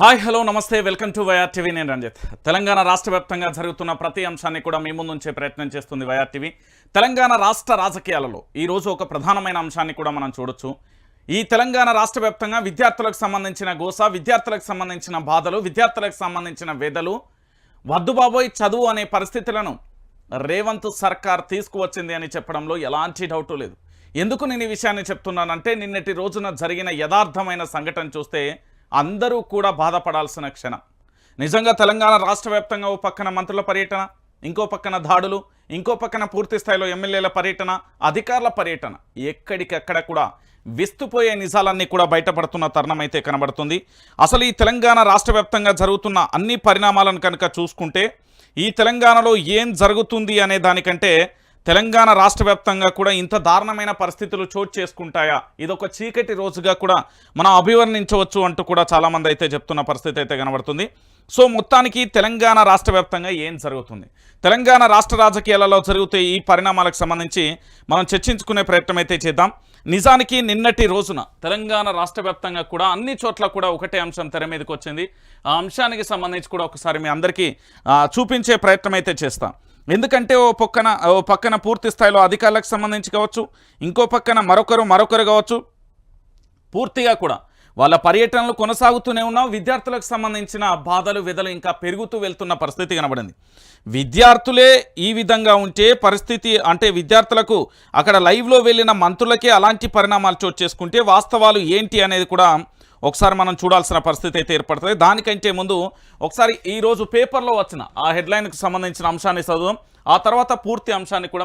Hi hello నమస్తే welcome to YR TV. నేను రంజిత్. తెలంగాణ రాష్ట్ర వ్యాప్తంగా జరుగుతున్న ప్రతి అంశాన్ని కూడా మీ ముందుంచే ప్రయత్నం చేస్తుంది వైఆర్ టీవీ. తెలంగాణ రాష్ట్ర రాజకీయాలలో ఈరోజు ఒక ప్రధానమైన అంశాన్ని కూడా మనం చూడొచ్చు. ఈ తెలంగాణ రాష్ట్ర వ్యాప్తంగా విద్యార్థులకు సంబంధించిన గోస విద్యార్థులకు సంబంధించిన బాధలు విద్యార్థులకు సంబంధించిన వేదలు వద్దు బాబోయ్ చదువు అనే పరిస్థితులను రేవంత్ సర్కార్ తీసుకువచ్చింది అని చెప్పడంలో ఎలాంటి డౌటు లేదు. ఎందుకు నేను ఈ విషయాన్ని చెప్తున్నానంటే నిన్నటి రోజున జరిగిన యథార్థమైన సంఘటన చూస్తే అందరూ కూడా బాధపడాల్సిన క్షణం. నిజంగా తెలంగాణ రాష్ట్ర వ్యాప్తంగా ఓ పక్కన మంత్రుల పర్యటన ఇంకో పక్కన దాడులు ఇంకో పక్కన పూర్తి స్థాయిలో ఎమ్మెల్యేల పర్యటన అధికారుల పర్యటన ఎక్కడికక్కడ కూడా విస్తుపోయే నిజాలన్నీ కూడా బయటపడుతున్న తరుణం అయితే కనబడుతుంది. అసలు ఈ తెలంగాణ రాష్ట్ర జరుగుతున్న అన్ని పరిణామాలను కనుక చూసుకుంటే ఈ తెలంగాణలో ఏం జరుగుతుంది అనే దానికంటే తెలంగాణ రాష్ట్ర వ్యాప్తంగా కూడా ఇంత దారుణమైన పరిస్థితులు చోటు చేసుకుంటాయా? ఇదొక చీకటి రోజుగా కూడా మనం అభివర్ణించవచ్చు అంటూ కూడా చాలామంది అయితే చెప్తున్న పరిస్థితి అయితే కనబడుతుంది. సో మొత్తానికి తెలంగాణ రాష్ట్ర వ్యాప్తంగా ఏం జరుగుతుంది? తెలంగాణ రాష్ట్ర రాజకీయాలలో జరిగితే ఈ పరిణామాలకు సంబంధించి మనం చర్చించుకునే ప్రయత్నం అయితే చేద్దాం. నిజానికి నిన్నటి రోజున తెలంగాణ రాష్ట్ర వ్యాప్తంగా కూడా అన్ని చోట్ల కూడా ఒకటే అంశం తెర మీదకి వచ్చింది. ఆ అంశానికి సంబంధించి కూడా ఒకసారి మీ అందరికీ చూపించే ప్రయత్నం అయితే చేస్తాం. ఎందుకంటే ఓ పక్కన ఓ పక్కన పూర్తి స్థాయిలో అధికారులకు సంబంధించి కావచ్చు ఇంకో పక్కన మరొకరు మరొకరు కావచ్చు పూర్తిగా కూడా వాళ్ళ పర్యటనలు కొనసాగుతూనే ఉన్నాం. విద్యార్థులకు సంబంధించిన బాధలు విధలు ఇంకా పెరుగుతూ వెళ్తున్న పరిస్థితి కనబడింది. విద్యార్థులే ఈ విధంగా ఉంటే పరిస్థితి అంటే విద్యార్థులకు అక్కడ లైవ్లో వెళ్ళిన మంత్రులకే అలాంటి పరిణామాలు చోటు చేసుకుంటే వాస్తవాలు ఏంటి అనేది కూడా ఒకసారి మనం చూడాల్సిన పరిస్థితి అయితే ఏర్పడుతుంది. దానికంటే ముందు ఒకసారి ఈరోజు పేపర్లో వచ్చిన ఆ హెడ్లైన్కు సంబంధించిన అంశాన్ని చదువు ఆ తర్వాత పూర్తి అంశాన్ని కూడా